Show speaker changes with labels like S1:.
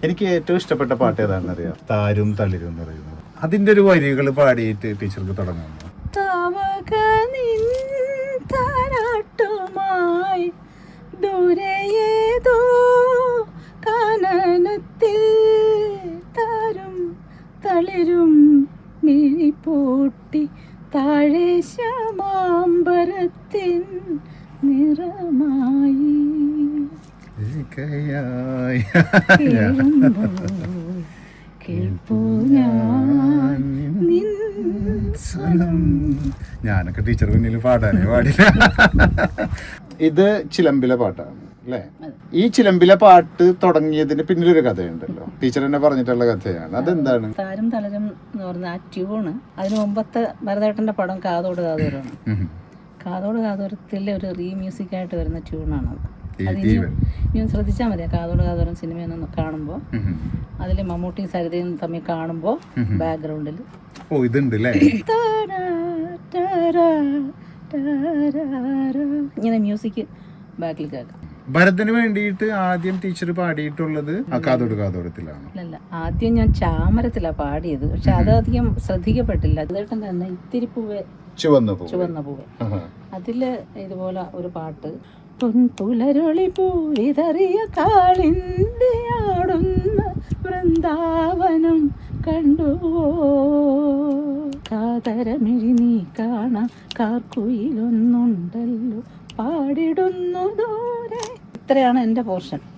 S1: എനിക്ക് ഏറ്റവും ഇഷ്ടപ്പെട്ട പാട്ട് ഏതാണെന്ന് അറിയാം? താരും തളിരും എന്ന് പറയുന്നത്. അതിന്റെ ഒരു വരികൾ പാടിയിട്ട് ടീച്ചർക്ക്
S2: തുടങ്ങുന്നു തളിരും മിഴിപൂട്ടി താഴെ ശ്യാമാംബരത്തിൻ നിറമായി
S1: സ്വനം. ഞാനൊക്കെ ടീച്ചർ മുന്നിൽ പാടാനേ പാടില്ല. ഇത് ചിലമ്പിലെ പാട്ടാണ് അല്ലേ? ഈ ചിലമ്പിലെ പാട്ട് തുടങ്ങിയതിന് പിന്നിലൊരു കഥയുണ്ടല്ലോ. ടീച്ചർ എന്നെ പറഞ്ഞിട്ടുള്ള കഥയാണ്. അതെന്താണ്?
S2: താരം തലരം എന്ന് പറഞ്ഞ ആ ട്യൂണ് അതിന് മുമ്പത്തെ ഭരതേട്ടന്റെ പടം കാതോട്
S1: കാതോരാണ്.
S2: കാതോട് കാതോരത്തിലെ ഒരു റീ മ്യൂസിക് ആയിട്ട് വരുന്ന ട്യൂണാണ് അത്
S1: ഈ
S2: അത്
S1: ഈ
S2: ഇനി ഇനി ഒന്ന് ശ്രദ്ധിച്ചാൽ മതി. കാതോട് കാതോരം സിനിമയൊന്ന് കാണുമ്പോൾ. അതിൽ മമ്മൂട്ടിയും സരിതയും തമ്മിൽ കാണുമ്പോൾ ബാക്ക്ഗ്രൗണ്ടിൽ
S1: ഓ ഇതുണ്ട്
S2: ഇങ്ങനെ മ്യൂസിക് ബാക്കിൽ കേൾക്കാം.
S1: ഭരതന് വേണ്ടിയിട്ട് ആദ്യം ടീച്ചർ പാടിയിട്ടുള്ളത് ആ കാതോട് കാതോടത്തിലാണ്.
S2: ആദ്യം ഞാൻ ചാമരത്തിലാണ് പാടിയത്. പക്ഷെ അതധികം ശ്രദ്ധിക്കപ്പെട്ടില്ല. അതേട്ടൻ തന്നെ ഇത്തിരി പൂവേ
S1: ചുവന്ന പൂവ്.
S2: ചുവന്ന പൂവ്. അതിൽ ഇതുപോലെ ഒരു പാട്ട് പൊൻപുലരൊളി പൂവിതറിയ കാളിന്റെ ആടുന്ന വൃന്ദാവനം കണ്ടുവോ? കാതരമിഴി നീ കാണാം കാർക്കുയിലൊന്നുണ്ടല്ലോ പാടിടുന്നു ദൂരെ ഇത്രയാണ് എന്റെ പോർഷൻ.